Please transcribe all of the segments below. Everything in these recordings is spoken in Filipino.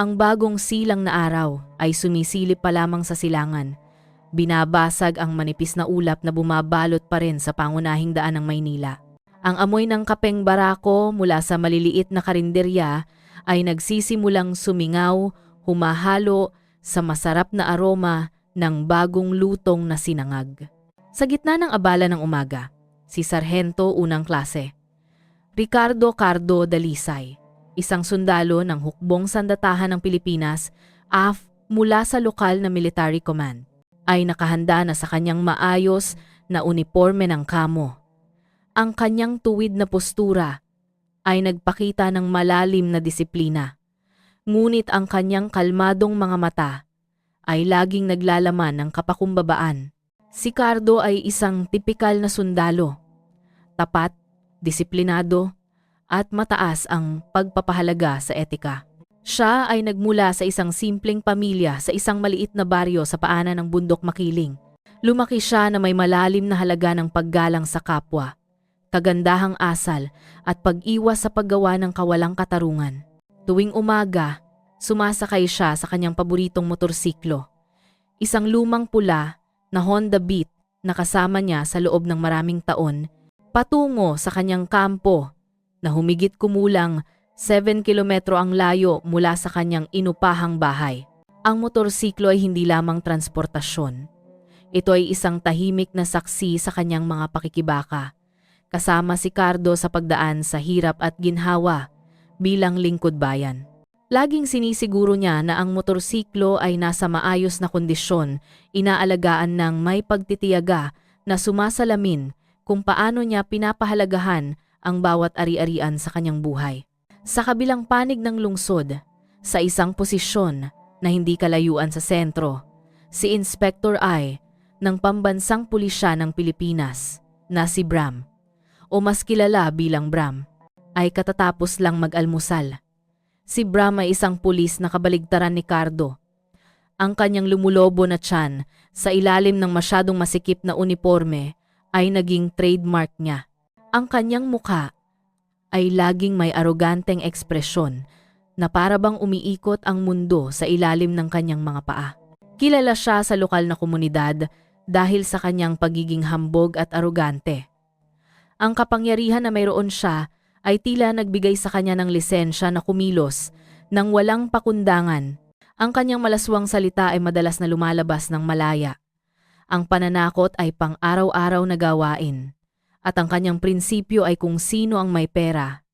Ang bagong silang na araw ay sumisilip pa lamang sa silangan. Binabasag ang manipis na ulap na bumabalot pa rin sa pangunahing daan ng Maynila. Ang amoy ng kapeng barako mula sa maliliit na karinderya ay nagsisimulang sumingaw, humahalo sa masarap na aroma ng bagong lutong na sinangag. Sa gitna ng abala ng umaga, si Sargento unang klase. Ricardo Cardo Dalisay, isang sundalo ng hukbong sandatahan ng Pilipinas, AF mula sa lokal na military command, ay nakahanda na sa kanyang maayos na uniforme ng kamo. Ang kanyang tuwid na postura ay nagpakita ng malalim na disiplina. Ngunit ang kanyang kalmadong mga mata ay laging naglalaman ng kapakumbabaan. Si Cardo ay isang tipikal na sundalo. Tapat, disiplinado, at mataas ang pagpapahalaga sa etika. Siya ay nagmula sa isang simpleng pamilya sa isang maliit na baryo sa paanan ng bundok makiling. Lumaki siya na may malalim na halaga ng paggalang sa kapwa, kagandahang asal at pag-iwas sa paggawa ng kawalang katarungan. Tuwing umaga, sumasakay siya sa kanyang paboritong motorsiklo. Isang lumang pula na Honda Beat na kasama niya sa loob ng maraming taon, patungo sa kanyang kampo na humigit kumulang 7 kilometro ang layo mula sa kanyang inupahang bahay. Ang motorsiklo ay hindi lamang transportasyon. Ito ay isang tahimik na saksi sa kanyang mga pakikibaka. Kasama si Cardo sa pagdaan sa hirap at ginhawa bilang lingkod bayan. Laging sinisiguro niya na ang motorsiklo ay nasa maayos na kondisyon, inaalagaan ng may pagtitiyaga na sumasalamin kung paano niya pinapahalagahan ang bawat ari-arian sa kanyang buhay. Sa kabilang panig ng lungsod, sa isang posisyon na hindi kalayuan sa sentro, si Inspector I ng Pambansang Pulisya ng Pilipinas na si Bram o mas kilala bilang Bram ay katatapos lang mag-almusal. Si Bram ay isang pulis na kabaligtaran ni Cardo. Ang kanyang lumulobo na tiyan sa ilalim ng masyadong masikip na uniforme ay naging trademark niya. Ang kanyang mukha ay laging may aroganteng ekspresyon na parabang umiikot ang mundo sa ilalim ng kanyang mga paa. Kilala siya sa lokal na komunidad dahil sa kanyang pagiging hambog at arogante. Ang kapangyarihan na mayroon siya ay tila nagbigay sa kanya ng lisensya na kumilos nang walang pakundangan. Ang kanyang malaswang salita ay madalas na lumalabas ng malaya. Ang pananakot ay pang-araw-araw na gawain at ang kanyang prinsipyo ay kung sino ang may pera,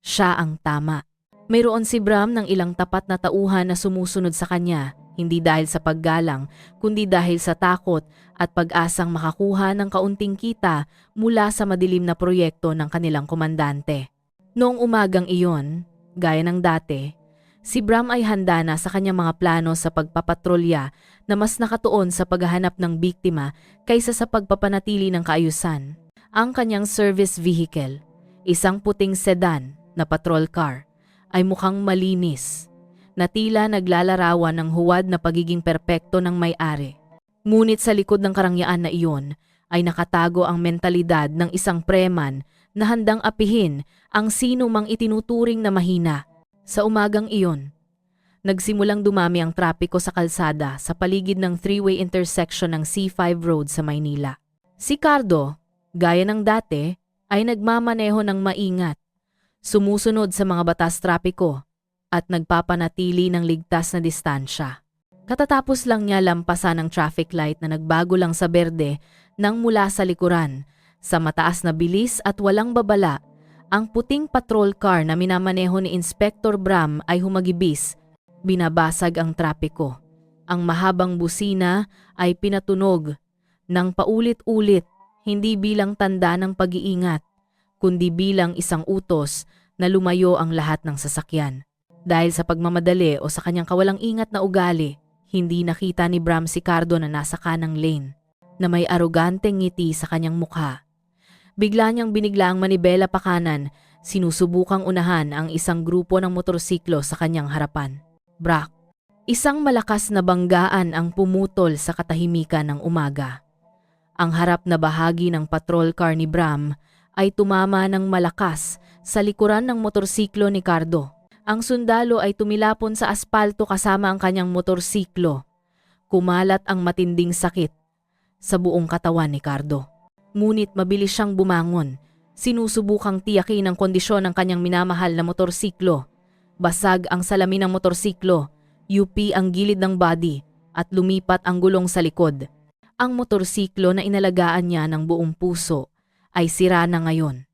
siya ang tama. Mayroon si Bram ng ilang tapat na tauhan na sumusunod sa kanya, hindi dahil sa paggalang, kundi dahil sa takot at pag-asang makakuha ng kaunting kita mula sa madilim na proyekto ng kanilang komandante. Noong umagang iyon, gaya ng dati, si Bram ay handa na sa kanyang mga plano sa pagpapatrolya na mas nakatuon sa paghahanap ng biktima kaysa sa pagpapanatili ng kaayusan ang kanyang service vehicle, isang puting sedan na patrol car, ay mukhang malinis, na tila naglalarawan ng huwad na pagiging perpekto ng may-ari. Ngunit sa likod ng karangyaan na iyon ay nakatago ang mentalidad ng isang preman na handang apihin ang sino mang itinuturing na mahina. Sa umagang iyon, nagsimulang dumami ang trapiko sa kalsada sa paligid ng three-way intersection ng C5 Road sa Maynila. Si Cardo, gaya ng dati, ay nagmamaneho ng maingat, sumusunod sa mga batas trapiko at nagpapanatili ng ligtas na distansya. Katatapos lang niya lampasan ang traffic light na nagbago lang sa berde nang mula sa likuran, sa mataas na bilis at walang babala, ang puting patrol car na minamaneho ni Inspector Bram ay humagibis, binabasag ang trapiko. Ang mahabang busina ay pinatunog nang paulit-ulit hindi bilang tanda ng pag-iingat, kundi bilang isang utos na lumayo ang lahat ng sasakyan. Dahil sa pagmamadali o sa kanyang kawalang ingat na ugali, hindi nakita ni Bram si Cardo na nasa kanang lane, na may aroganteng ngiti sa kanyang mukha. Bigla niyang binigla ang manibela pa kanan, sinusubukang unahan ang isang grupo ng motorsiklo sa kanyang harapan. Brak, isang malakas na banggaan ang pumutol sa katahimikan ng umaga. Ang harap na bahagi ng patrol car ni Bram ay tumama ng malakas sa likuran ng motorsiklo ni Cardo. Ang sundalo ay tumilapon sa aspalto kasama ang kanyang motorsiklo. Kumalat ang matinding sakit sa buong katawan ni Cardo. Ngunit mabilis siyang bumangon. Sinusubukang tiyakin ang kondisyon ng kanyang minamahal na motorsiklo. Basag ang salamin ng motorsiklo, UP ang gilid ng body at lumipat ang gulong sa likod. Ang motorsiklo na inalagaan niya ng buong puso ay sira na ngayon.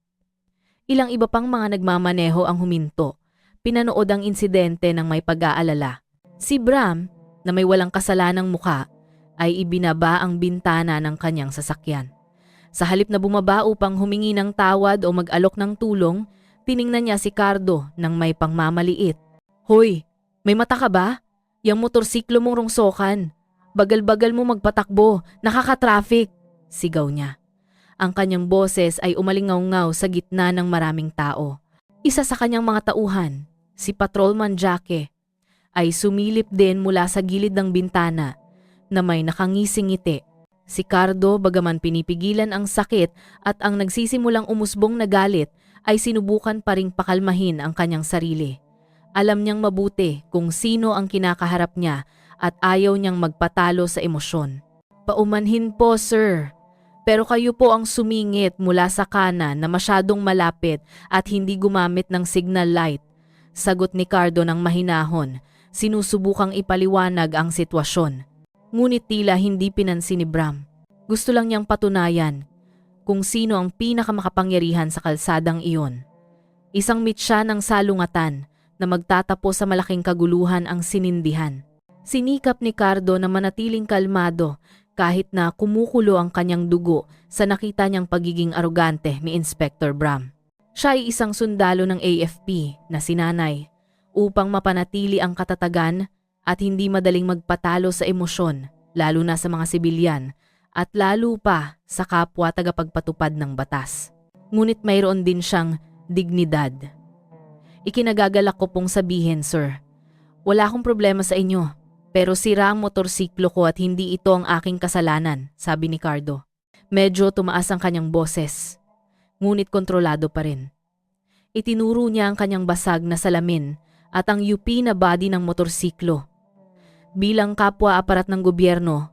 Ilang iba pang mga nagmamaneho ang huminto. Pinanood ang insidente ng may pag-aalala. Si Bram, na may walang kasalanang muka, ay ibinaba ang bintana ng kanyang sasakyan. Sa halip na bumaba upang humingi ng tawad o mag-alok ng tulong, tiningnan niya si Cardo ng may pangmamaliit. Hoy, may mata ka ba? Yang motorsiklo mong rungsokan. Bagal-bagal mo magpatakbo, nakaka-traffic. Sigaw niya. Ang kanyang boses ay umalingaw-ngaw sa gitna ng maraming tao. Isa sa kanyang mga tauhan, si Patrolman Jacke, ay sumilip din mula sa gilid ng bintana na may nakangising ngiti. Si Cardo bagaman pinipigilan ang sakit at ang nagsisimulang umusbong na galit ay sinubukan pa ring pakalmahin ang kanyang sarili. Alam niyang mabuti kung sino ang kinakaharap niya at ayaw niyang magpatalo sa emosyon. Paumanhin po, sir. Pero kayo po ang sumingit mula sa kanan na masyadong malapit at hindi gumamit ng signal light. Sagot ni Cardo ng mahinahon, sinusubukang ipaliwanag ang sitwasyon. Ngunit tila hindi pinansin ni Bram. Gusto lang niyang patunayan kung sino ang pinakamakapangyarihan sa kalsadang iyon. Isang mitsa ng salungatan na magtatapos sa malaking kaguluhan ang sinindihan. Sinikap ni Cardo na manatiling kalmado kahit na kumukulo ang kanyang dugo sa nakita niyang pagiging arugante ni Inspector Bram. Siya ay isang sundalo ng AFP na sinanay upang mapanatili ang katatagan at hindi madaling magpatalo sa emosyon lalo na sa mga sibilyan at lalo pa sa kapwa tagapagpatupad ng batas. Ngunit mayroon din siyang dignidad. Ikinagagalak ko pong sabihin, sir. Wala akong problema sa inyo, pero sira ang motorsiklo ko at hindi ito ang aking kasalanan, sabi ni Cardo. Medyo tumaas ang kanyang boses, ngunit kontrolado pa rin. Itinuro niya ang kanyang basag na salamin at ang UP na body ng motorsiklo. Bilang kapwa aparat ng gobyerno,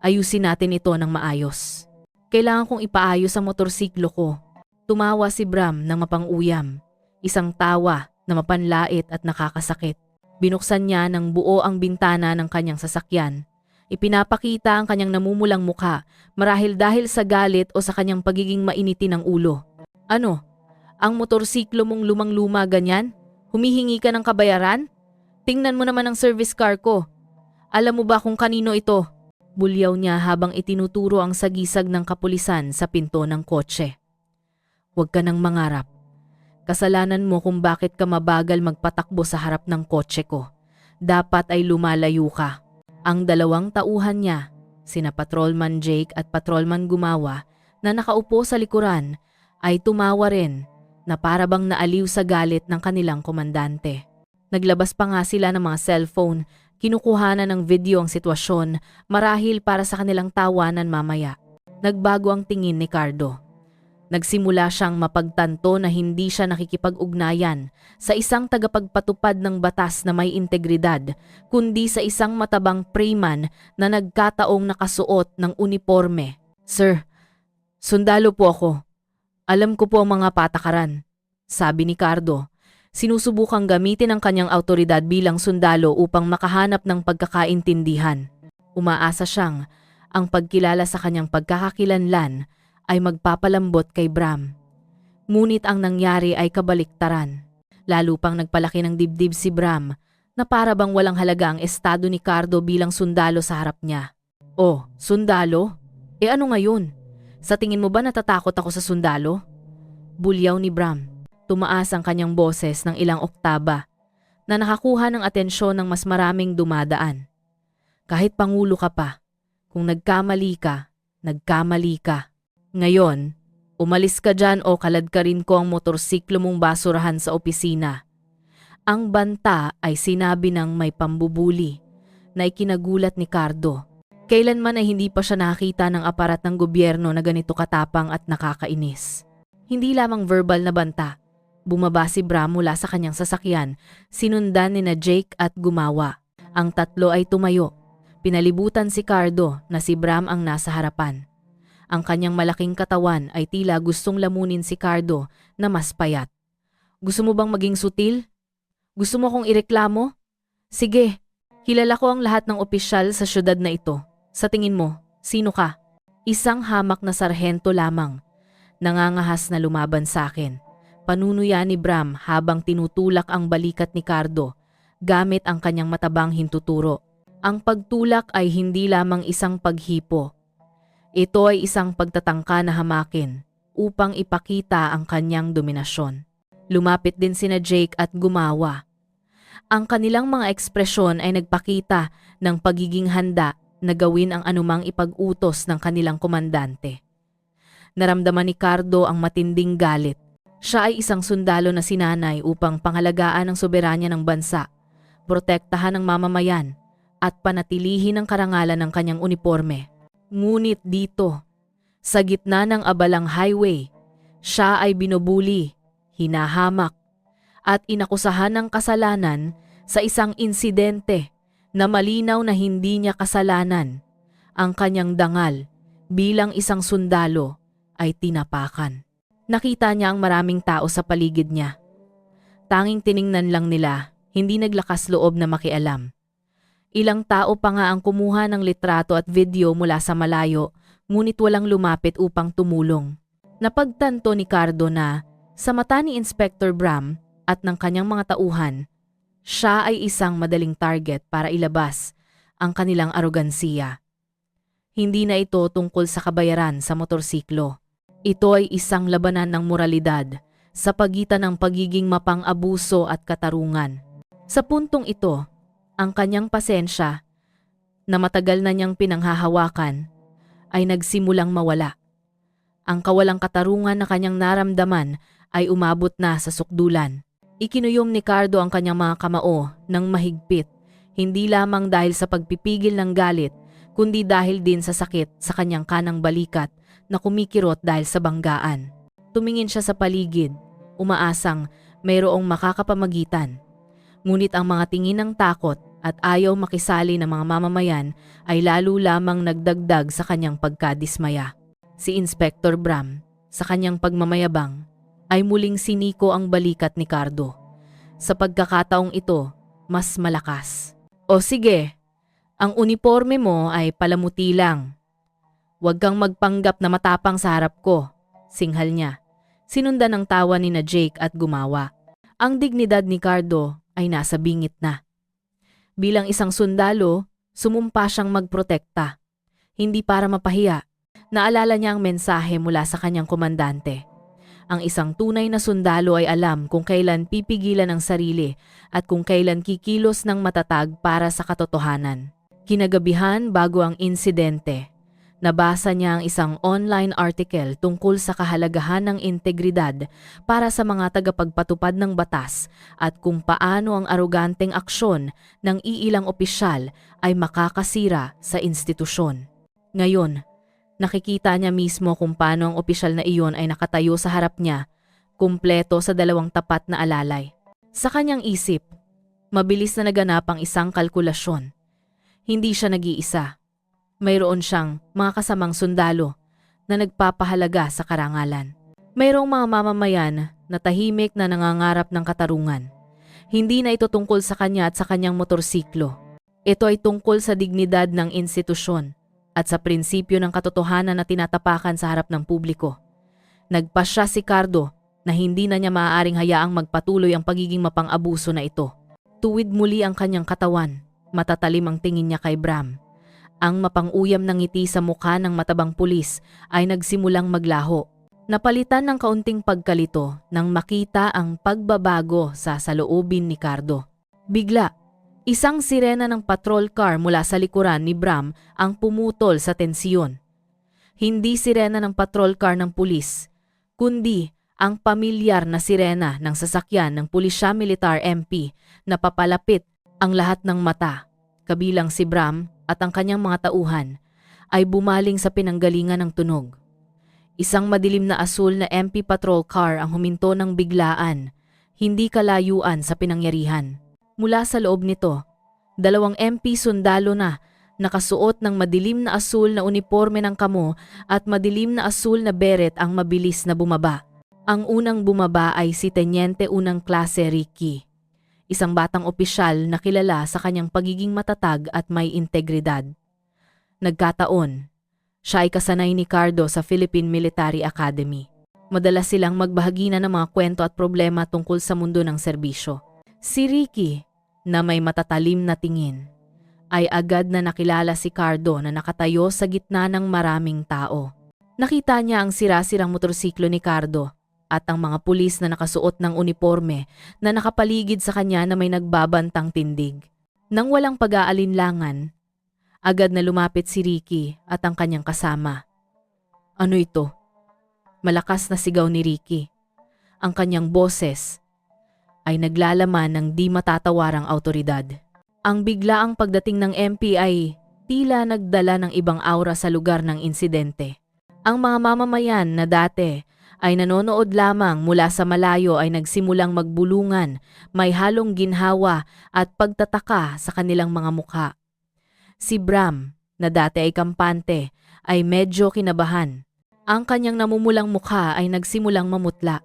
ayusin natin ito ng maayos. Kailangan kong ipaayos ang motorsiklo ko. Tumawa si Bram ng mapanguyam. Isang tawa na mapanlait at nakakasakit. Binuksan niya ng buo ang bintana ng kanyang sasakyan. Ipinapakita ang kanyang namumulang mukha marahil dahil sa galit o sa kanyang pagiging mainiti ng ulo. Ano? Ang motorsiklo mong lumang-luma ganyan? Humihingi ka ng kabayaran? Tingnan mo naman ang service car ko. Alam mo ba kung kanino ito? Bulyaw niya habang itinuturo ang sagisag ng kapulisan sa pinto ng kotse. Huwag ka nang mangarap. Kasalanan mo kung bakit ka mabagal magpatakbo sa harap ng kotse ko. Dapat ay lumalayo ka. Ang dalawang tauhan niya, sina Patrolman Jake at Patrolman Gumawa, na nakaupo sa likuran, ay tumawa rin na para bang naaliw sa galit ng kanilang komandante. Naglabas pa nga sila ng mga cellphone, kinukuhanan ng video ang sitwasyon marahil para sa kanilang tawanan mamaya. Nagbago ang tingin ni Cardo. Nagsimula siyang mapagtanto na hindi siya nakikipag-ugnayan sa isang tagapagpatupad ng batas na may integridad, kundi sa isang matabang preyman na nagkataong nakasuot ng uniforme. Sir, sundalo po ako. Alam ko po ang mga patakaran. Sabi ni Cardo, sinusubukang gamitin ang kanyang autoridad bilang sundalo upang makahanap ng pagkakaintindihan. Umaasa siyang ang pagkilala sa kanyang pagkakakilanlan ay magpapalambot kay Bram. Ngunit ang nangyari ay kabaliktaran. Lalo pang nagpalaki ng dibdib si Bram na para bang walang halaga ang estado ni Cardo bilang sundalo sa harap niya. Oh, sundalo? E ano ngayon? Sa tingin mo ba natatakot ako sa sundalo? Bulyaw ni Bram. Tumaas ang kanyang boses ng ilang oktaba na nakakuha ng atensyon ng mas maraming dumadaan. Kahit pangulo ka pa, kung nagkamali ka, nagkamali ka. Ngayon, umalis ka dyan o kalad ka rin ko ang motorsiklo mong basurahan sa opisina. Ang banta ay sinabi ng may pambubuli na ikinagulat ni Cardo. Kailanman ay hindi pa siya nakita ng aparat ng gobyerno na ganito katapang at nakakainis. Hindi lamang verbal na banta, Bumaba si Bram mula sa kanyang sasakyan, sinundan ni na Jake at gumawa. Ang tatlo ay tumayo. Pinalibutan si Cardo na si Bram ang nasa harapan. Ang kanyang malaking katawan ay tila gustong lamunin si Cardo na mas payat. Gusto mo bang maging sutil? Gusto mo kong ireklamo? Sige, kilala ko ang lahat ng opisyal sa syudad na ito. Sa tingin mo, sino ka? Isang hamak na sarhento lamang. Nangangahas na lumaban sa akin. Panunuya ni Bram habang tinutulak ang balikat ni Cardo gamit ang kanyang matabang hintuturo. Ang pagtulak ay hindi lamang isang paghipo. Ito ay isang pagtatangka na hamakin upang ipakita ang kanyang dominasyon. Lumapit din sina Jake at gumawa. Ang kanilang mga ekspresyon ay nagpakita ng pagiging handa na gawin ang anumang ipag-utos ng kanilang komandante. Naramdaman ni Cardo ang matinding galit. Siya ay isang sundalo na sinanay upang pangalagaan ang soberanya ng bansa, protektahan ang mamamayan, at panatilihin ang karangalan ng kanyang uniforme. Ngunit dito, sa gitna ng abalang highway, siya ay binubuli, hinahamak, at inakusahan ng kasalanan sa isang insidente na malinaw na hindi niya kasalanan. Ang kanyang dangal bilang isang sundalo ay tinapakan. Nakita niya ang maraming tao sa paligid niya. Tanging tiningnan lang nila, hindi naglakas loob na makialam. Ilang tao pa nga ang kumuha ng litrato at video mula sa malayo, ngunit walang lumapit upang tumulong. Napagtanto ni Cardo na, sa mata ni Inspector Bram at ng kanyang mga tauhan, siya ay isang madaling target para ilabas ang kanilang arogansiya. Hindi na ito tungkol sa kabayaran sa motorsiklo. Ito ay isang labanan ng moralidad sa pagitan ng pagiging mapang-abuso at katarungan. Sa puntong ito, ang kanyang pasensya na matagal na niyang pinanghahawakan ay nagsimulang mawala. Ang kawalang katarungan na kanyang naramdaman ay umabot na sa sukdulan. Ikinuyom ni Cardo ang kanyang mga kamao ng mahigpit, hindi lamang dahil sa pagpipigil ng galit, kundi dahil din sa sakit sa kanyang kanang balikat na kumikirot dahil sa banggaan. Tumingin siya sa paligid, umaasang mayroong makakapamagitan. Ngunit ang mga tingin ng takot at ayaw makisali ng mga mamamayan ay lalo lamang nagdagdag sa kanyang pagkadismaya. Si Inspector Bram, sa kanyang pagmamayabang, ay muling siniko ang balikat ni Cardo. Sa pagkakataong ito, mas malakas. O sige, ang uniforme mo ay palamuti lang. Huwag kang magpanggap na matapang sa harap ko, singhal niya. Sinundan ng tawa ni na Jake at gumawa. Ang dignidad ni Cardo ay nasa bingit na. Bilang isang sundalo, sumumpa siyang magprotekta. Hindi para mapahiya. Naalala niya ang mensahe mula sa kanyang komandante. Ang isang tunay na sundalo ay alam kung kailan pipigilan ang sarili at kung kailan kikilos ng matatag para sa katotohanan. Kinagabihan bago ang insidente, nabasa niya ang isang online article tungkol sa kahalagahan ng integridad para sa mga tagapagpatupad ng batas at kung paano ang aroganteng aksyon ng iilang opisyal ay makakasira sa institusyon. Ngayon, Nakikita niya mismo kung paano ang opisyal na iyon ay nakatayo sa harap niya, kumpleto sa dalawang tapat na alalay. Sa kanyang isip, mabilis na naganap ang isang kalkulasyon. Hindi siya nag-iisa. Mayroon siyang mga kasamang sundalo na nagpapahalaga sa karangalan. Mayroong mga mamamayan na tahimik na nangangarap ng katarungan. Hindi na ito tungkol sa kanya at sa kanyang motorsiklo. Ito ay tungkol sa dignidad ng institusyon at sa prinsipyo ng katotohanan na tinatapakan sa harap ng publiko. Nagpasya si Cardo na hindi na niya maaaring hayaang magpatuloy ang pagiging mapang-abuso na ito. Tuwid muli ang kanyang katawan, matatalim ang tingin niya kay Bram. Ang mapang-uyam ng ngiti sa mukha ng matabang pulis ay nagsimulang maglaho. Napalitan ng kaunting pagkalito nang makita ang pagbabago sa saloobin ni Cardo. Bigla, Isang sirena ng patrol car mula sa likuran ni Bram ang pumutol sa tensyon. Hindi sirena ng patrol car ng pulis, kundi ang pamilyar na sirena ng sasakyan ng pulisya militar MP na papalapit ang lahat ng mata, kabilang si Bram at ang kanyang mga tauhan, ay bumaling sa pinanggalingan ng tunog. Isang madilim na asul na MP patrol car ang huminto ng biglaan hindi kalayuan sa pinangyarihan. Mula sa loob nito, dalawang MP sundalo na nakasuot ng madilim na asul na uniforme ng kamo at madilim na asul na beret ang mabilis na bumaba. Ang unang bumaba ay si Tenyente Unang Klase Ricky, isang batang opisyal na kilala sa kanyang pagiging matatag at may integridad. Nagkataon, siya ay kasanay ni Cardo sa Philippine Military Academy. Madalas silang magbahagi ng mga kwento at problema tungkol sa mundo ng serbisyo. Si Ricky, na may matatalim na tingin, ay agad na nakilala si Cardo na nakatayo sa gitna ng maraming tao. Nakita niya ang sira-sirang motorsiklo ni Cardo at ang mga pulis na nakasuot ng uniforme na nakapaligid sa kanya na may nagbabantang tindig. Nang walang pag-aalinlangan, agad na lumapit si Ricky at ang kanyang kasama. Ano ito? Malakas na sigaw ni Ricky. Ang kanyang boses ay naglalaman ng di matatawarang autoridad. Ang biglaang pagdating ng MP ay tila nagdala ng ibang aura sa lugar ng insidente. Ang mga mamamayan na dati ay nanonood lamang mula sa malayo ay nagsimulang magbulungan, may halong ginhawa at pagtataka sa kanilang mga mukha. Si Bram, na dati ay kampante, ay medyo kinabahan. Ang kanyang namumulang mukha ay nagsimulang mamutla.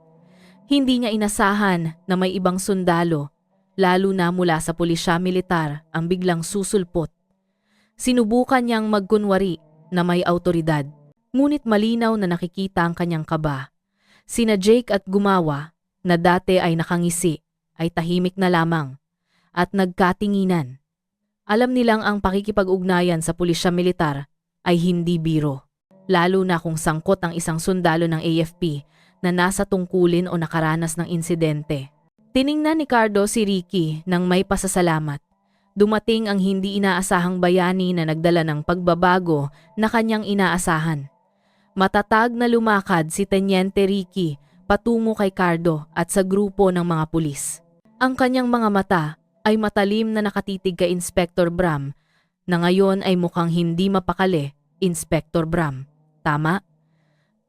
Hindi niya inasahan na may ibang sundalo, lalo na mula sa pulisya militar, ang biglang susulpot. Sinubukan niyang magkunwari na may autoridad, ngunit malinaw na nakikita ang kanyang kaba. Sina Jake at Gumawa, na dati ay nakangisi, ay tahimik na lamang at nagkatinginan. Alam nilang ang pakikipag-ugnayan sa pulisya militar ay hindi biro, lalo na kung sangkot ang isang sundalo ng AFP na nasa tungkulin o nakaranas ng insidente. Tiningnan ni Cardo si Ricky nang may pasasalamat. Dumating ang hindi inaasahang bayani na nagdala ng pagbabago na kanyang inaasahan. Matatag na lumakad si Tenyente Ricky patungo kay Cardo at sa grupo ng mga pulis. Ang kanyang mga mata ay matalim na nakatitig kay Inspector Bram na ngayon ay mukhang hindi mapakali, Inspector Bram. Tama?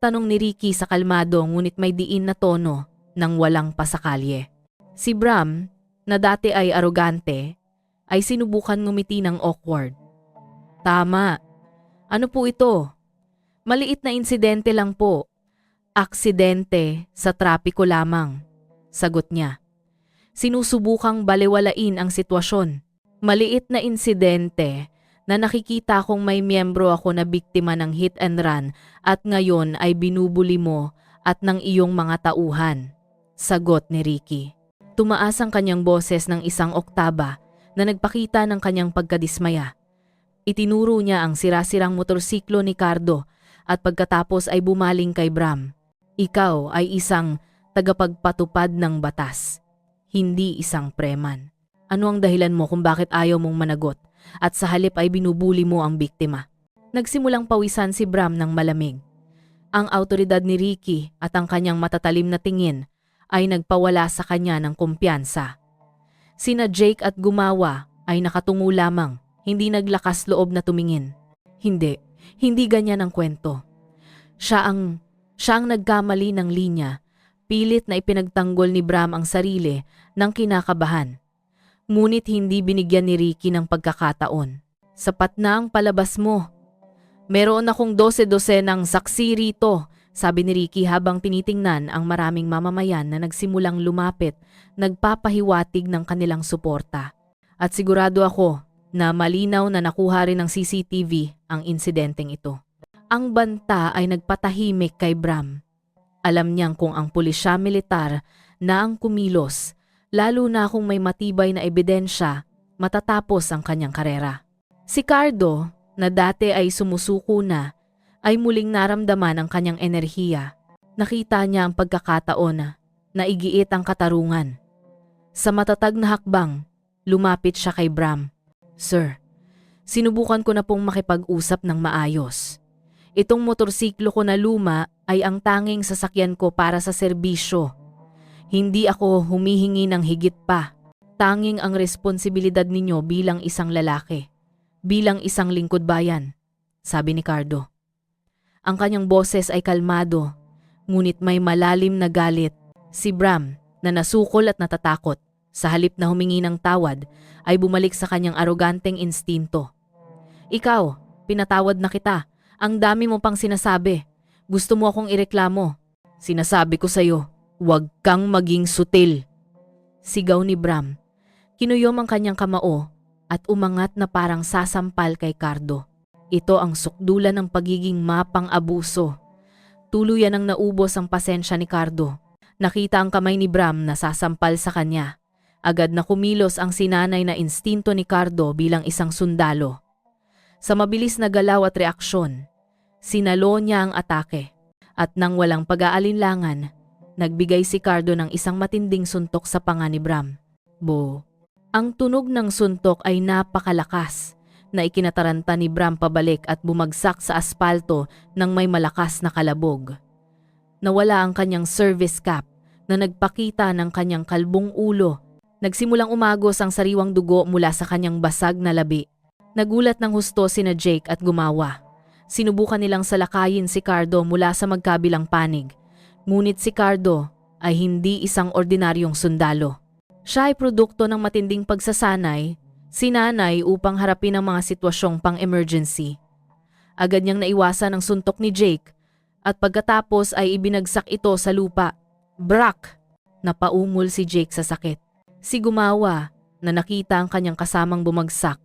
Tanong ni Ricky sa kalmado ngunit may diin na tono nang walang pasakalye. Si Bram, na dati ay arogante, ay sinubukan ngumiti ng awkward. Tama. Ano po ito? Maliit na insidente lang po. Aksidente sa trapiko lamang, sagot niya. Sinusubukang balewalain ang sitwasyon. Maliit na insidente na nakikita kong may miyembro ako na biktima ng hit and run at ngayon ay binubuli mo at ng iyong mga tauhan. Sagot ni Ricky. Tumaas ang kanyang boses ng isang oktaba na nagpakita ng kanyang pagkadismaya. Itinuro niya ang sirasirang motorsiklo ni Cardo at pagkatapos ay bumaling kay Bram. Ikaw ay isang tagapagpatupad ng batas, hindi isang preman. Ano ang dahilan mo kung bakit ayaw mong managot at sa halip ay binubuli mo ang biktima? Nagsimulang pawisan si Bram ng malamig. Ang autoridad ni Ricky at ang kanyang matatalim na tingin ay nagpawala sa kanya ng kumpiyansa. Sina Jake at Gumawa ay nakatungo lamang, hindi naglakas loob na tumingin. Hindi, hindi ganyan ang kwento. Siya ang, siya ang nagkamali ng linya, pilit na ipinagtanggol ni Bram ang sarili ng kinakabahan. Ngunit hindi binigyan ni Ricky ng pagkakataon. Sapat na ang palabas mo. Meron akong dose-dose ng saksi rito, sabi ni Ricky habang tinitingnan ang maraming mamamayan na nagsimulang lumapit, nagpapahiwatig ng kanilang suporta. At sigurado ako na malinaw na nakuha rin ng CCTV ang insidenteng ito. Ang banta ay nagpatahimik kay Bram. Alam niyang kung ang pulisya militar na ang kumilos, lalo na kung may matibay na ebidensya, matatapos ang kanyang karera. Si Cardo, na dati ay sumusuko na, ay muling naramdaman ang kanyang enerhiya. Nakita niya ang pagkakataon na naigiit ang katarungan. Sa matatag na hakbang, lumapit siya kay Bram. Sir, sinubukan ko na pong makipag-usap ng maayos. Itong motorsiklo ko na luma ay ang tanging sasakyan ko para sa serbisyo. Hindi ako humihingi ng higit pa. Tanging ang responsibilidad ninyo bilang isang lalaki. Bilang isang lingkod bayan, sabi ni Cardo. Ang kanyang boses ay kalmado, ngunit may malalim na galit. Si Bram, na nasukol at natatakot. Sa halip na humingi ng tawad, ay bumalik sa kanyang aroganteng instinto. Ikaw, pinatawad na kita. Ang dami mo pang sinasabi. Gusto mo akong ireklamo. Sinasabi ko sa'yo, huwag kang maging sutil. Sigaw ni Bram. Kinuyom ang kanyang kamao at umangat na parang sasampal kay Cardo. Ito ang sukdulan ng pagiging mapang abuso. Tuluyan ang naubos ang pasensya ni Cardo. Nakita ang kamay ni Bram na sasampal sa kanya. Agad na kumilos ang sinanay na instinto ni Cardo bilang isang sundalo. Sa mabilis na galaw at reaksyon, sinalo niya ang atake. At nang walang pag-aalinlangan, nagbigay si Cardo ng isang matinding suntok sa panga ni Bram. Bo. Ang tunog ng suntok ay napakalakas na ikinataranta ni Bram pabalik at bumagsak sa aspalto ng may malakas na kalabog. Nawala ang kanyang service cap na nagpakita ng kanyang kalbong ulo. Nagsimulang umagos ang sariwang dugo mula sa kanyang basag na labi. Nagulat ng husto sina Jake at gumawa. Sinubukan nilang salakayin si Cardo mula sa magkabilang panig. Ngunit si Cardo ay hindi isang ordinaryong sundalo. Siya ay produkto ng matinding pagsasanay, sinanay upang harapin ang mga sitwasyong pang-emergency. Agad niyang naiwasan ang suntok ni Jake at pagkatapos ay ibinagsak ito sa lupa. Brak! Napaungol si Jake sa sakit. Si Gumawa, na nakita ang kanyang kasamang bumagsak,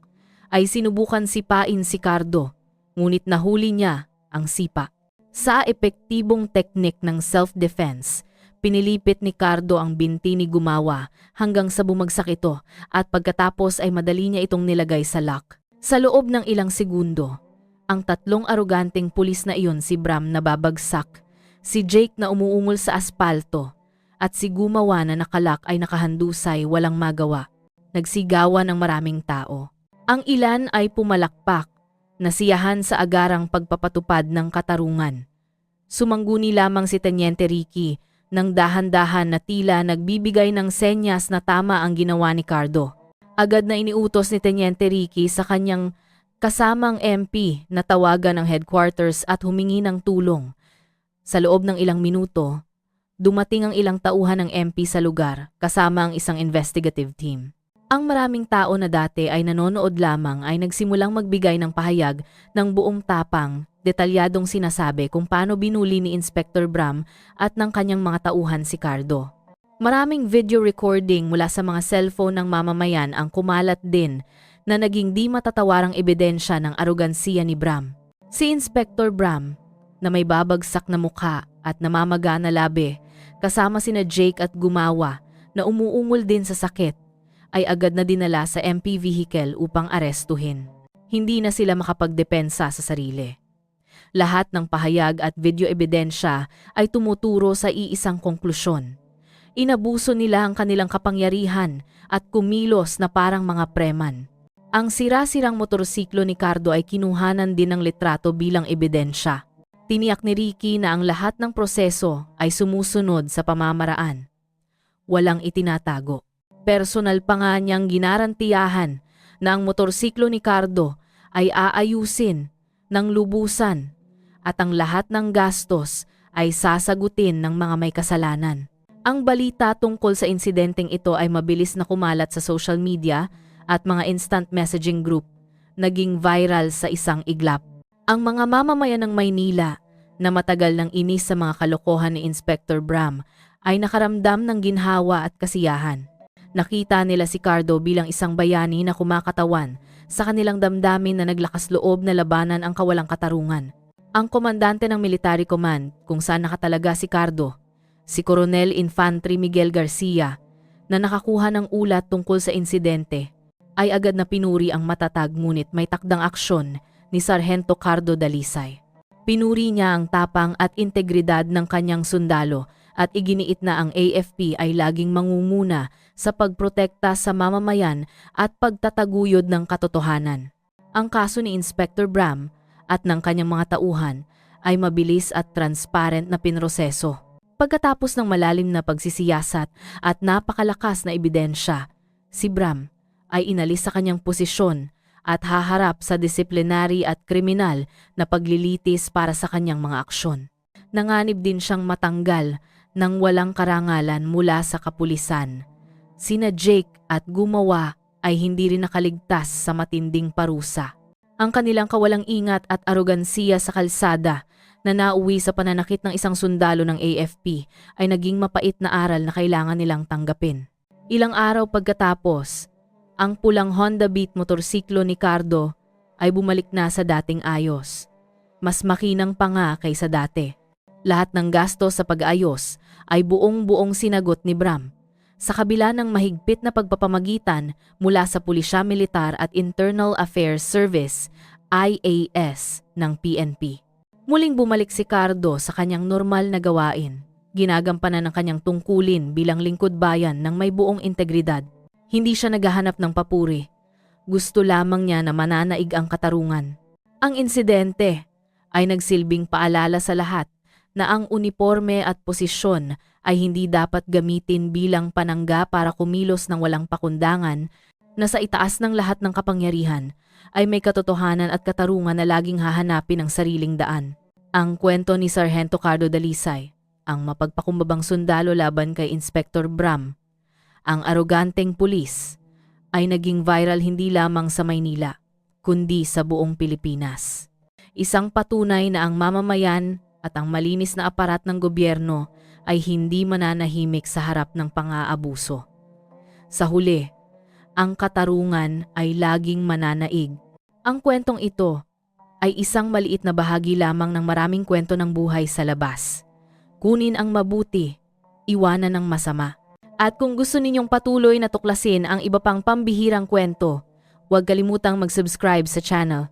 ay sinubukan sipain si Cardo, ngunit nahuli niya ang sipa. Sa epektibong teknik ng self-defense, pinilipit ni Cardo ang binti ni Gumawa hanggang sa bumagsak ito at pagkatapos ay madali niya itong nilagay sa lock. Sa loob ng ilang segundo, ang tatlong aroganteng pulis na iyon si Bram na babagsak, si Jake na umuungol sa aspalto, at si Gumawa na nakalak ay nakahandusay walang magawa. Nagsigawan ng maraming tao. Ang ilan ay pumalakpak, nasiyahan sa agarang pagpapatupad ng katarungan. Sumangguni lamang si Teniente Ricky nang dahan-dahan na tila nagbibigay ng senyas na tama ang ginawa ni Cardo. Agad na iniutos ni Teniente Ricky sa kanyang kasamang MP na tawagan ng headquarters at humingi ng tulong. Sa loob ng ilang minuto, dumating ang ilang tauhan ng MP sa lugar kasama ang isang investigative team. Ang maraming tao na dati ay nanonood lamang ay nagsimulang magbigay ng pahayag ng buong tapang, detalyadong sinasabi kung paano binuli ni Inspector Bram at ng kanyang mga tauhan si Cardo. Maraming video recording mula sa mga cellphone ng mamamayan ang kumalat din na naging di matatawarang ebidensya ng arogansiya ni Bram. Si Inspector Bram, na may babagsak na mukha at namamaga na labi, kasama sina Jake at Gumawa na umuungol din sa sakit, ay agad na dinala sa MP vehicle upang arestuhin. Hindi na sila makapagdepensa sa sarili. Lahat ng pahayag at video ebidensya ay tumuturo sa iisang konklusyon. Inabuso nila ang kanilang kapangyarihan at kumilos na parang mga preman. Ang sira-sirang motorsiklo ni Cardo ay kinuhanan din ng litrato bilang ebidensya. Tiniyak ni Ricky na ang lahat ng proseso ay sumusunod sa pamamaraan. Walang itinatago. Personal pa nga niyang ginarantiyahan na ang motorsiklo ni Cardo ay aayusin ng lubusan at ang lahat ng gastos ay sasagutin ng mga may kasalanan. Ang balita tungkol sa insidenteng ito ay mabilis na kumalat sa social media at mga instant messaging group, naging viral sa isang iglap. Ang mga mamamayan ng Maynila na matagal nang inis sa mga kalokohan ni Inspector Bram ay nakaramdam ng ginhawa at kasiyahan. Nakita nila si Cardo bilang isang bayani na kumakatawan sa kanilang damdamin na naglakas loob na labanan ang kawalang katarungan. Ang komandante ng military command kung saan nakatalaga si Cardo, si Coronel Infantry Miguel Garcia, na nakakuha ng ulat tungkol sa insidente, ay agad na pinuri ang matatag ngunit may takdang aksyon ni Sargento Cardo Dalisay. Pinuri niya ang tapang at integridad ng kanyang sundalo at iginiit na ang AFP ay laging mangunguna sa pagprotekta sa mamamayan at pagtataguyod ng katotohanan. Ang kaso ni Inspector Bram at ng kanyang mga tauhan ay mabilis at transparent na pinroseso. Pagkatapos ng malalim na pagsisiyasat at napakalakas na ebidensya, si Bram ay inalis sa kanyang posisyon at haharap sa disiplinary at kriminal na paglilitis para sa kanyang mga aksyon. Nanganib din siyang matanggal ng walang karangalan mula sa kapulisan. Sina Jake at gumawa ay hindi rin nakaligtas sa matinding parusa. Ang kanilang kawalang ingat at arogansiya sa kalsada na nauwi sa pananakit ng isang sundalo ng AFP ay naging mapait na aral na kailangan nilang tanggapin. Ilang araw pagkatapos, ang pulang Honda Beat motorsiklo ni Cardo ay bumalik na sa dating ayos. Mas makinang pa nga kaysa dati. Lahat ng gasto sa pag-ayos ay buong-buong sinagot ni Bram. Sa kabila ng mahigpit na pagpapamagitan mula sa Pulisya Militar at Internal Affairs Service, IAS, ng PNP. Muling bumalik si Cardo sa kanyang normal na gawain. Ginagampanan ng kanyang tungkulin bilang lingkod bayan ng may buong integridad. Hindi siya naghahanap ng papuri. Gusto lamang niya na mananaig ang katarungan. Ang insidente ay nagsilbing paalala sa lahat na ang uniforme at posisyon ay hindi dapat gamitin bilang panangga para kumilos ng walang pakundangan na sa itaas ng lahat ng kapangyarihan ay may katotohanan at katarungan na laging hahanapin ang sariling daan. Ang kwento ni Sargento Cardo Dalisay, ang mapagpakumbabang sundalo laban kay Inspector Bram, ang aroganteng pulis, ay naging viral hindi lamang sa Maynila, kundi sa buong Pilipinas. Isang patunay na ang mamamayan at ang malinis na aparat ng gobyerno ay hindi mananahimik sa harap ng pang-aabuso. Sa huli, ang katarungan ay laging mananaig. Ang kwentong ito ay isang maliit na bahagi lamang ng maraming kwento ng buhay sa labas. Kunin ang mabuti, iwanan ang masama. At kung gusto ninyong patuloy na tuklasin ang iba pang pambihirang kwento, huwag kalimutang mag-subscribe sa channel